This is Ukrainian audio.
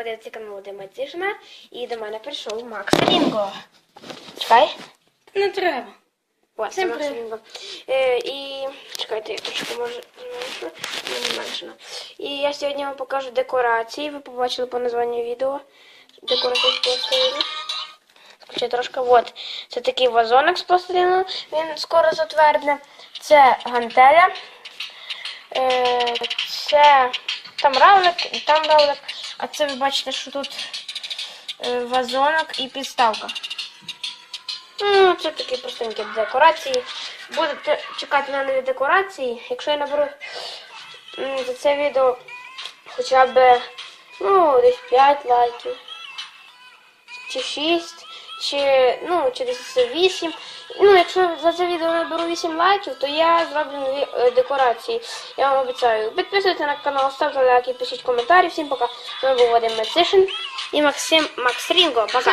ви канал Тишина, і до мене прийшов Макс Рінго. Чекай. Не треба. Ось, Всім Макс привіт. Рінго. Е, і чекайте, я трошки може зменшу. Не зменшено. І я сьогодні вам покажу декорації. Ви побачили по названню відео. Декорації з пластиліну. Включи трошки. От. Це такий вазонок з пластиліну. Він скоро затвердне. Це гантеля. Е, це там равлик, і там равлик. А це ви бачите, що тут е, вазонок і підставка. Ну, це такі простенькі декорації. Будете чекати на нові декорації. Якщо я наберу за це відео хоча б ну, десь 5 лайків. Чи 6, чи, ну, десь 8. Ну, якщо за це відео наберу 8 лайків, то я зроблю нові е, декорації. Я вам обіцяю. Підписуйтесь на канал, ставте лайки, пишіть коментарі. Всім пока. З вами був Вадим Мецишин і Максим Макс Рінго. Пока.